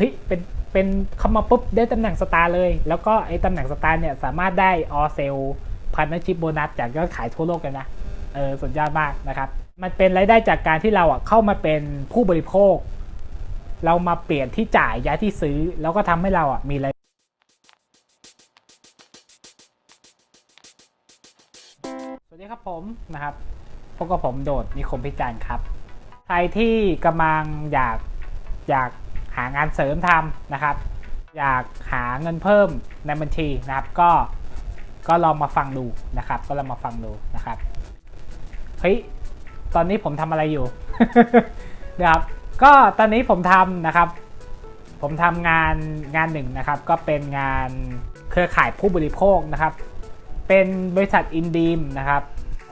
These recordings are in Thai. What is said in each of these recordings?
ฮ้ยเป็นเป็นเข้ามาปุ๊บได้ตำแหน่งสตาร์เลย แล้วก็ไอ้ตำแหน่งสตาร์เนี่ยสามารถได้ออเซลพันธชิปโบนัสจากยอดขายทั่วโลกกันนะเออสุดยอดมากนะครับ มันเป็นรายได้จากการที่เราอะเข้ามาเป็นผู้บริโภค เรามาเปลี่ยนที่จ่ายย้ายที่ซื้อ แล้วก็ทำให้เราอะมีรายสวัสดีครับผมนะครับพบกับผมโดดนิคมพิจารณ์ครับ ใครที่กำลังอยากอยาก หางานเสริมทำนะครับ อยากหาเงินเพิ่มในบัญชีนะครับ ก็ก็ลองมาฟังดูนะครับ ก็ลองมาฟังดูนะครับเฮ้ยตอนนี้ผมทำอะไรอยู่นะครับก็ตอนนี้ผมทำนะครับ ผมทำงานงานหนึ่งนะครับ ก็เป็นงานเครือข่ายผู้บริโภคนะครับ เป็นบริษัทอินดีมนะครับ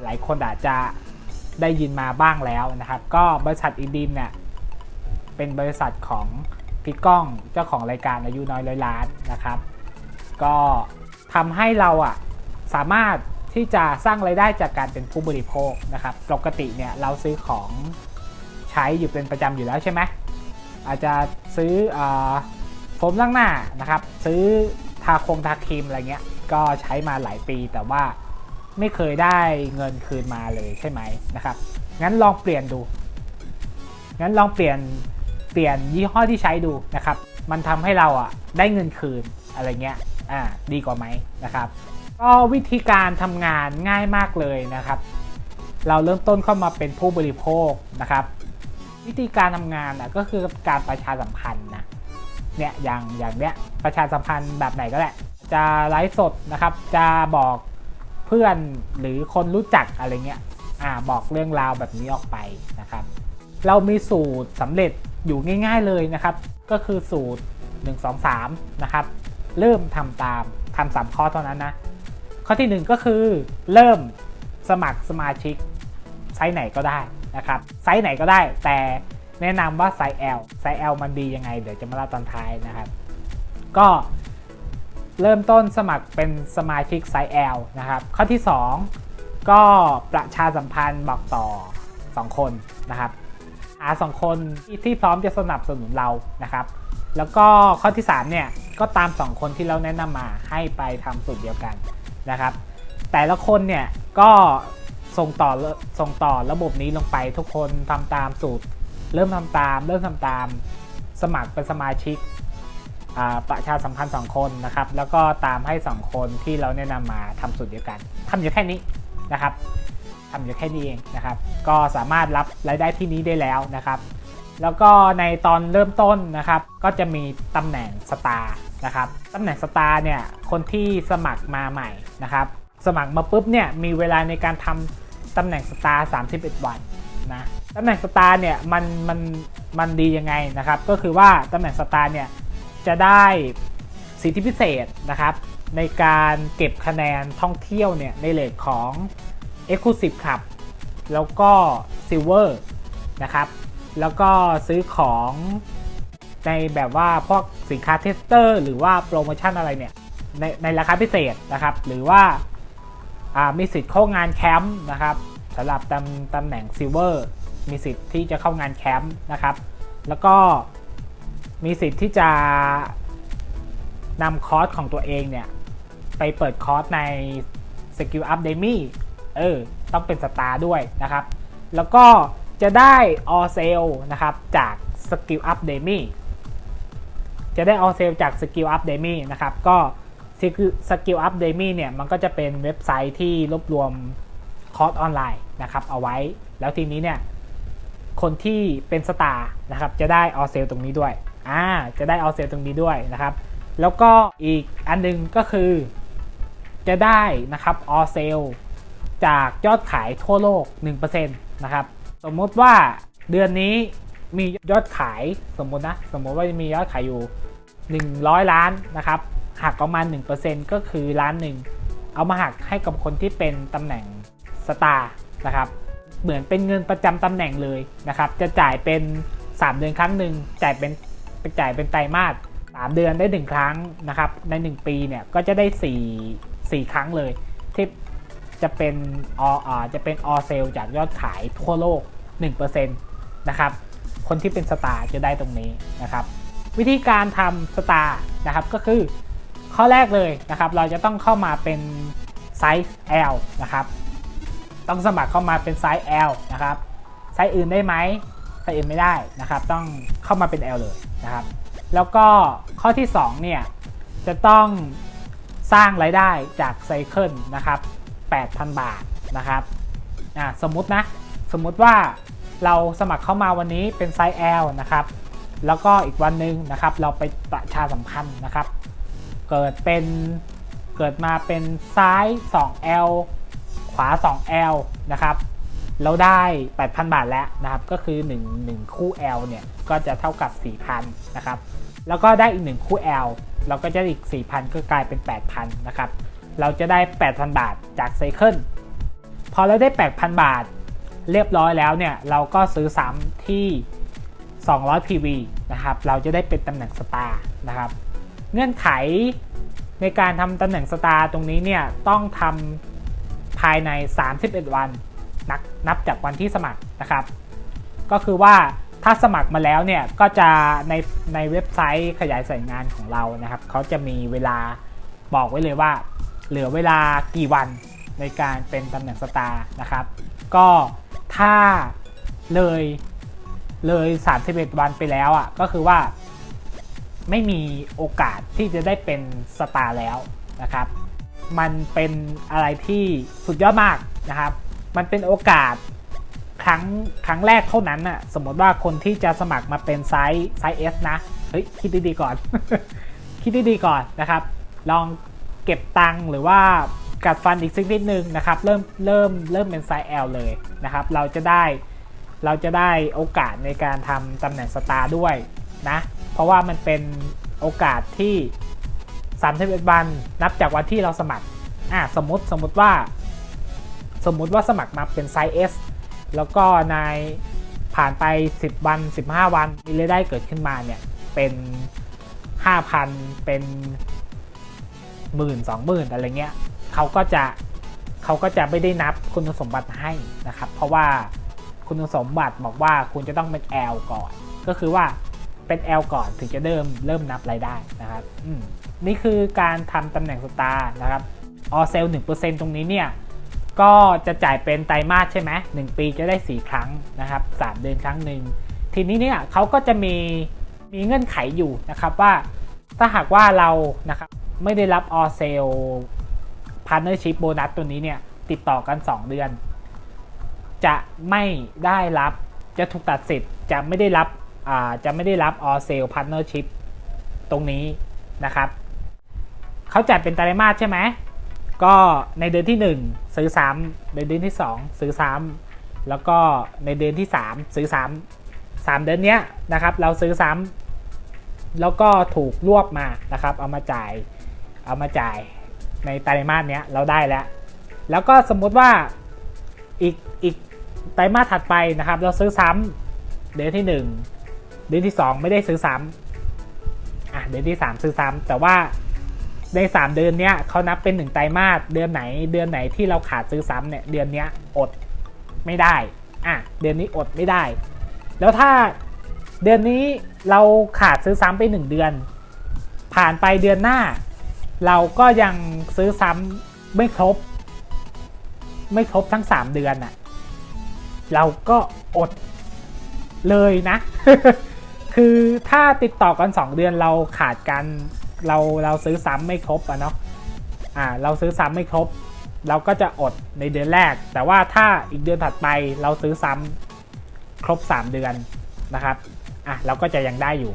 หลายคนอาจจะได้ยินมาบ้างแล้วนะครับ ก็บริษัทอินดีมเนี่ย เป็นบริษัทของพี่ก้องเจ้าของรายการอายุน้อยร้อยล้านนะครับ ก็ทำให้เราอะสามารถที่จะสร้างไรายได้จากการเป็นผู้บริโภคนะครับ ปกติเนี่ยเราซื้อของใช้อยู่เป็นประจำอยู่แล้วใช่ไหมอาจจะซื้ออโฟมล้างหน้านะครับ ซื้อทาคงทาครีมอะไรเงี้ยก็ใช้มาหลายปีแต่ว่าไม่เคยได้เงินคืนมาเลยใช่ไหมนะครับ งั้นลองเปลี่ยนดู งั้นลองเปลี่ยน เปลี่ยนยี่ห้อที่ใช้ดูนะครับ มันทำให้เราอะได้เงินคืนอะไรเงี้ยอ่าดีกว่าไหมนะครับก็วิธีการทำงานง่ายมากเลยนะครับ เราเริ่มต้นเข้ามาเป็นผู้บริโภคนะครับ วิธีการทำงานอะก็คือการประชาสัมพันธ์นะเนี่ยอย่างอย่างเนี้ยประชาสัมพันธ์แบบไหนก็แหละ จะไลฟ์สดนะครับ จะบอกเพื่อนหรือคนรู้จักอะไรเงี้ยอ่าบอกเรื่องราวแบบนี้ออกไปนะครับ เรามีสูตรสำเร็จ อยู่ง่ายๆเลยนะครับ ก็คือสูตร 1 2 3 นะครับ เริ่มทำตามทำสามข้อเท่านั้นนะ ข้อทีหนึ่1 ก็คือเริ่มสมัครสมาชิกไซส์ไหนก็ได้นะครับ ไซส์ไหนก็ได้ แต่แนะนำว่าไซส์ L ไซส์ L มันดียังไง เดี๋ยวจะมาเล่าตอนท้ายนะครับ ก็เริ่มต้นสมัครเป็นสมาชิกไซส์ L นะครับ ข้อที่ 2 ก็ประชาสัมพันธ์บอกต่อ 2 คนนะครับ หา2คนที่ที่พร้อมจะสนับสนุนเรานะครับ แล้วก็ข้อที่3เนี่ยก็ตาม 2 คนที่เราแนะนำมาให้ไปทำสูตรเดียวกันนะครับ แต่ละคนเนี่ยก็ส่งต่อส่งต่อระบบนี้ลงไปทุกคนทำตามสูตร เริ่มทำตาม เริ่มทำตามสมัครเป็นสมาชิกประชาสัมพันธ์ 2 คนนะครับ แล้วก็ตามให้ 2 คนที่เราแนะนำมาทำสูตรเดียวกันทำอยู่แค่นี้นะครับ ทำอยู่แค่นี้เองนะครับ ก็สามารถรับรายได้ที่นี้ได้แล้วนะครับ แล้วก็ในตอนเริ่มต้นนะครับ ก็จะมีตำแหน่งสตาร์นะครับตำแหน่งสตาร์เนี่ยคนที่สมัครมาใหม่นะครับ สมัครมาปุ๊บเนี่ยมีเวลาในการทำตำแหน่งสตาร์31 วันนะตำแหน่งสตาร์เนี่ยมันมันมันดียังไงนะครับ ก็คือว่าตำแหน่งสตาร์เนี่ยจะได้สิทธิพิเศษนะครับ ในการเก็บคะแนนท่องเที่ยวเนี่ยในเลทของ Exclusive Club แล้วก็ Silver นะครับ แล้วก็ซื้อของในแบบว่าพวกสินค้าเทสเตอร์หรือว่าโปรโมชั่นอะไรเนี่ย ในในราคาพิเศษนะครับ หรือว่าามีสิทธิ์เข้างานแคมป์นะครับสำหรับตำตำแหน่งซิลเวอร์มีสิทธิ์ที่จะเข้างานแคมป์นะครับ แล้วก็มีสิทธิ์ที่จะนำคอร์สของตัวเองเนี่ย ไปเปิดคอร์สใน Skill Up d e m y เออต้องเป็นสตาร์ด้วยนะครับ แล้วก็จะได้ All Sale นะครับจาก Skill Up d e m y จะได้ All Sale จาก Skill Up d e m y นะครับก็ Skill Up d e m y เนี่ยมันก็จะเป็นเว็บไซต์ที่รวบรวมคอร์สออนไลน์นะครับเอาไว้ แล้วทีนี้เนี่ยคนที่เป็นสตาร์นะครับจะได้ All Sale ตรงนี้ด้วยอ่าจะได้ All Sale ตรงนี้ด้วยนะครับ แล้วก็อีกอันนึงก็คือจะได้นะครับ All Sale จากยอดขายทั่วโลก 1%นะครับ สมมติว่าเดือนนี้มียอดขายสมมตินะ สมมติว่ามียอดขายอยู่ 100 ล้านนะครับหักประมาณ 1%ก็คือล้านหนึ่งเอามาหักให้กับคนที่เป็นตำแหน่งสตาร์นะครับเหมือนเป็นเงินประจำตำแหน่งเลยนะครับ จะจ่ายเป็น 3 เดือนครั้งหนึ่งจ่ายเป็นจ่ายเป็นไตรมาส3เดือนได้ 1 ครั้งนะครับใน 1 ปีเนี่ยก็จะได้ 4 4 ครั้งเลย จะเป็นออ่าจะเป็นออเซลจากยอดขายทั่วโลก 1%นะครับ คนที่เป็นสตาร์จะได้ตรงนี้นะครับ วิธีการทำสตาร์นะครับก็คือข้อแรกเลยนะครับ เราจะต้องเข้ามาเป็นไซส์ L นะครับ ต้องสมัครเข้ามาเป็นไซส์ L นะครับ ไซส์อื่นได้ไหมไซส์อื่นไม่ได้นะครับ ต้องเข้ามาเป็น L เลยนะครับ แล้วก็ข้อที่ 2 เนี่ย จะต้องสร้างรายได้จากไซเคิลนะครับ 8,000 บาทนะครับอ่าสมมุตินะ สมมุติว่าเราสมัครเข้ามาวันนี้เป็นไซส์ L นะครับ แล้วก็อีกวันหนึ่งนะครับ เราไปประชาสัมพันธ์นะครับ เกิดเป็นเกิดมาเป็นซ้าย 2L ขวา 2L นะครับ เราได้ 8,000 บาทแล้วนะครับ ก็คือ 1 1 คู่ L เนี่ย ก็จะเท่ากับ 4,000 นะครับ แล้วก็ได้อีก 1 คู่ L เราก็จะอีก 4,000 ก็กลายเป็น 8,000 นะครับ เราจะได้ 8,000 บาทจากไซเคิลพอเราได้ 8,000 บาทเรียบร้อยแล้วเนี่ย เราก็ซื้อซ้ำที่ 200 PV นะครับ เราจะได้เป็นตำแหน่งสตาร์นะครับ เงื่อนไขในการทำตำแหน่งสตาร์ตรงนี้เนี่ย ต้องทำภายใน 31 วันนับนับจากวันที่สมัครนะครับ ก็คือว่าถ้าสมัครมาแล้วเนี่ย ก็จะในในเว็บไซต์ขยายสายงานของเรานะครับ เขาจะมีเวลาบอกไว้เลยว่า เหลือเวลากี่วันในการเป็นตำแหน่งสตาร์นะครับ ก็ถ้าเลยเลย 31 วันไปแล้วอะก็คือว่าไม่มีโอกาสที่จะได้เป็นสตาร์แล้วนะครับ มันเป็นอะไรที่สุดยอดมากนะครับ มันเป็นโอกาสครั้งครั้งแรกเท่านั้นน่ะ สมมติว่าคนที่จะสมัครมาเป็นไซส์ไซส์ S นะ เฮ้ย คิดดีๆก่อน คิดดีๆก่อนนะครับ ลอง เก็บตังค์หรือว่ากัดฟันอีกสักนิดนึงนะครับเริ่มเริ่มเริ่มเป็นไซส์ L เลยนะครับ เราจะได้เราจะได้โอกาสในการทำตำแหน่งสตาร์ด้วยนะเพราะว่ามันเป็นโอกาสที่ 31 วันนับจากวันที่เราสมัครอะสมมติสมมติว่า สมมุติว่าสมัครมาเป็นไซส์ S แล้วก็ในผ่านไป 10 วัน 15 วันมีรายได้เกิดขึ้นมาเนี่ยเป็น 5,000 เป็น หมื่นสองหมื่นอะไรเงี้ยเขาก็จะเขาก็จะไม่ได้นับคุณสมบัติให้นะครับ เพราะว่าคุณสมบัติบอกว่าคุณจะต้องเป็น L ก่อน ก็คือว่าเป็น L ก่อนถึงจะเริ่มเริ่มนับรายได้นะครับอืมนี่คือการทำตำแหน่งสตาร์นะครับออเซล1%ตรงนี้เนี่ย ก็จะจ่ายเป็นไตรมาสใช่ไหมหนึ่งปีจะได้ 4 ครั้งนะครับ 3 เดือนครั้งหนึ่ง ทีนี้เนี่ยเขาก็จะมีมีเงื่อนไขอยู่นะครับว่าถ้าหากว่าเรานะครับ ไม่ได้รับออเซลพาร์เนอร์ชิพโบนัสตัวนี้เนี่ยติดต่อกัน 2 เดือน จะไม่ได้รับจะถูกตัดสิทธิ์จะไม่ได้รับอ่าจะไม่ได้รับออเซลพาร์เนอร์ชิพตรงนี้นะครับเขาจัดเป็นไตรมาสใช่ไหมก็ในเดือนที่ 1 ซื้อซ้ำในเดือนที่ 2 ซื้อซ้ำแล้วก็ในเดือนที่ 3 ซื้อซ้ำสามเดือนเนี้ยนะครับ เราซื้อซ้ำแล้วก็ถูกรวบมานะครับ เอามาจ่าย เอามาจ่ายในไตรมาสเนี้ยเราได้แล้ว แล้วก็สมมุติว่าอีกอีกไตรมาสถัดไปนะครับ เราซื้อซ้ำเดือนที่ 1 เดือนที่ 2 ไม่ได้ซื้อซ้ำอะเดือนที่ 3 ซื้อซ้ำแต่ว่าใน 3 เดือนเนี้ยเขานับเป็น1ไตรมาสเดือนไหน เดือนไหนที่เราขาดซื้อซ้ำเนี่ยเดือนเนี้ยอดไม่ได้อะเดือนนี้อดไม่ได้ แล้วถ้าเดือนนี้เราขาดซื้อซ้ำไป 1 เดือน ผ่านไปเดือนหน้า เราก็ยังซื้อซ้ำไม่ครบ ไม่ครบทั้ง 3 เดือนอะเราก็อดเลยนะ คือถ้าติดต่อกัน 2 เดือนเราขาดกันเราเราซื้อซ้ำไม่ครบอะเนาะอ่าเราซื้อซ้ำไม่ครบ เราก็จะอดในเดือนแรก แต่ว่าถ้าอีกเดือนถัดไปเราซื้อซ้ำครบ 3 เดือนนะครับอะเราก็จะยังได้อยู่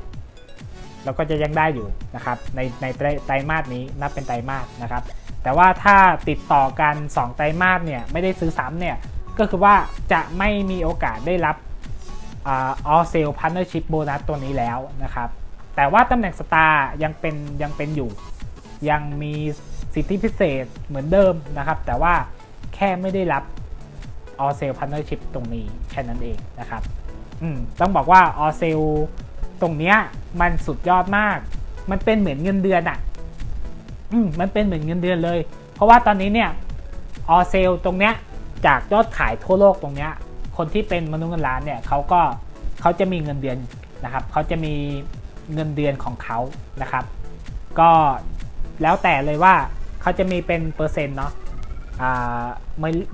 เราก็จะยังได้อยู่นะครับในในไตรไตรมาสนี้นับเป็นไตรมาสนะครับแต่ว่าถ้าติดต่อกัน 2 ไตรมาสเนี่ยไม่ได้ซื้อซ้ำเนี่ยก็คือว่าจะไม่มีโอกาสได้รับอ่า all sale partnership bonus ตัวนี้แล้วนะครับแต่ว่าตำแหน่งสตาร์ยังเป็นยังเป็นอยู่ ยังมีสิทธิพิเศษเหมือนเดิมนะครับ แต่ว่าแค่ไม่ได้รับ all sale partnership ตรงนี้แค่นั้นเองนะครับอืมต้องบอกว่า all sale ตรงเนี้ยมันสุดยอดมาก มันเป็นเหมือนเงินเดือนอะ่ะอืมมันเป็นเหมือนเงินเดือนเลย เพราะว่าตอนนี้เนี่ย all sale ตรงเนี้ยจากยอดขายทั่วโลกตรงเนี้ยคนที่เป็นมนุษย์เงินล้านเนี่ยเขาก็เขาจะมีเงินเดือนนะครับเขาจะมีเงินเดือนของเขานะครับ ก็แล้วแต่เลยว่าเขาจะมีเป็นเปอร์เซ็นต์เนาะอ่า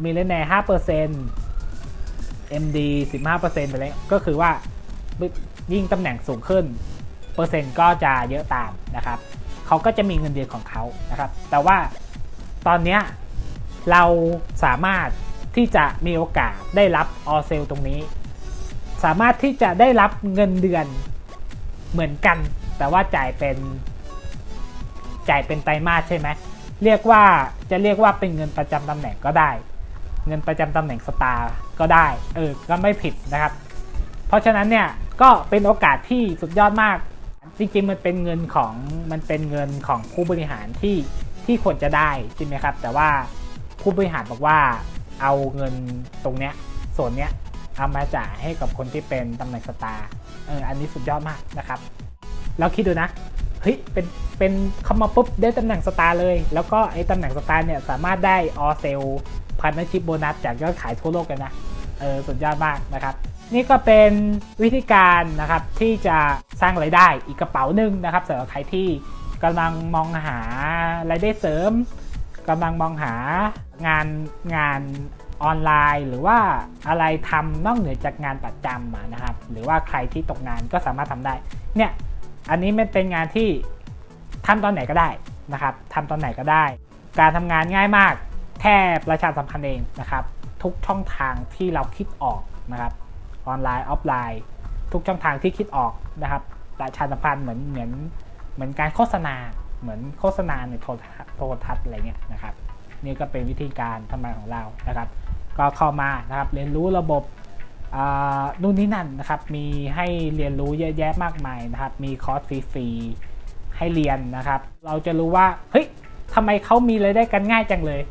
มิเลเนียห้าเปอร์เซ็นต์ MD 15%ไปเลยก็คือว่า ยิ่งตำแหน่งสูงขึ้น เปอร์เซ็นต์ก็จะเยอะตามนะครับเขาก็จะมีเงินเดือนของเขานะครับ แต่ว่าตอนนี้เราสามารถที่จะมีโอกาสได้รับออเซลตรงนี้ สามารถที่จะได้รับเงินเดือนเหมือนกัน แต่ว่าจ่ายเป็นจ่ายเป็นไตรมาสใช่ไหมเรียกว่าจะเรียกว่าเป็นเงินประจำตำแหน่งก็ได้ เงินประจำตำแหน่งสตาร์ก็ได้ เออ ก็ไม่ผิดนะครับ เพราะฉะนั้นเนี่ย ก็เป็นโอกาสที่สุดยอดมาก จริงๆมันเป็นเงินของมันเป็นเงินของผู้บริหารที่ที่ควรจะได้ใช่ไหมครับ แต่ว่าผู้บริหารบอกว่าเอาเงินตรงเนี้ยส่วนเนี้ยเอามาจ่ายให้กับคนที่เป็นตำแหน่งสตาร์เอออันนี้สุดยอดมากนะครับแล้วคิดดูนะเฮ้ยเป็นเป็นเข้ามาปุ๊บได้ตำแหน่งสตาร์เลย แล้วก็ไอ้ตำแหน่งสตาร์เนี่ยสามารถได้ออเซลพันธชิปโบนัสจากยอดขายทั่วโลกเลยนะเออสุดยอดมากนะครับ นี่ก็เป็นวิธีการนะครับที่จะสร้างไรายได้อีกกระเป๋าหนึ่งนะครับสำหรับใครที่กำลังมองหารายได้เสริมกำลังมองหางานงานออนไลน์ หรือว่าอะไรทำนอกเหนือจากงานประจำนะครับ หรือว่าใครที่ตกงานก็สามารถทำได้ เนี่ยอันนี้มันเป็นงานที่ทำตอนไหนก็ได้นะครับทำตอนไหนก็ได้ การทำงานง่ายมากแค่ประชาสัมพันธ์เองนะครับ ทุกช่องทางที่เราคิดออกนะครับ ออนไลน์ออฟไลน์ ทุกช่องทางที่คิดออกนะครับประชาสัมพันธ์เหมือนเหมือนเหมือนการโฆษณาเหมือนโฆษณาในโทรทัศน์โทรทัศน์อะไรเงี้ยนะครับ นี่ก็เป็นวิธีการทำงานของเรานะครับ ก็เข้ามานะครับเรียนรู้ระบบอ่านู่นนี่นั่นนะครับมีให้เรียนรู้เยอะแยะมากมายนะครับ มีคอร์สฟรีๆให้เรียนนะครับ เราจะรู้ว่าเฮ้ยทำไมเขามีรายได้กันง่ายจังเลย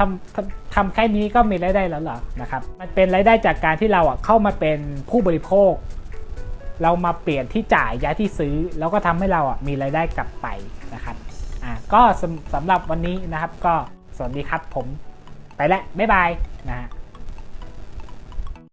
ทำทำแค่นี้ก็มีรายได้แล้วเหรอนะครับมันเป็นรายได้จากการที่เราอะเข้ามาเป็นผู้บริโภค เรามาเปลี่ยนที่จ่ายย้ายที่ซื้อ แล้วก็ทำให้เราอะมีรายได้กลับไปนะครับอ่าก็สำสำหรับวันนี้นะครับ ก็สวัสดีครับผมไปแล้วบ๊ายบายนะฮะ